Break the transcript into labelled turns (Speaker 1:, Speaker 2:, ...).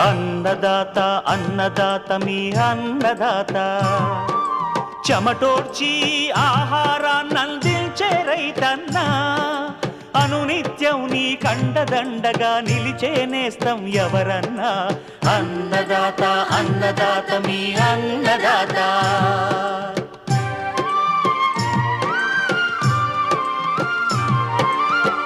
Speaker 1: అన్నదాత అన్నదాత మీ అన్నదాత. చెమటోడ్చి ఆహారాన్నందించే రైతన్నా. అనునిత్యం నీ కండదండగా నిలిచే నేస్తం ఎవరన్నా. అన్నదాత అన్నదాత మీ అన్న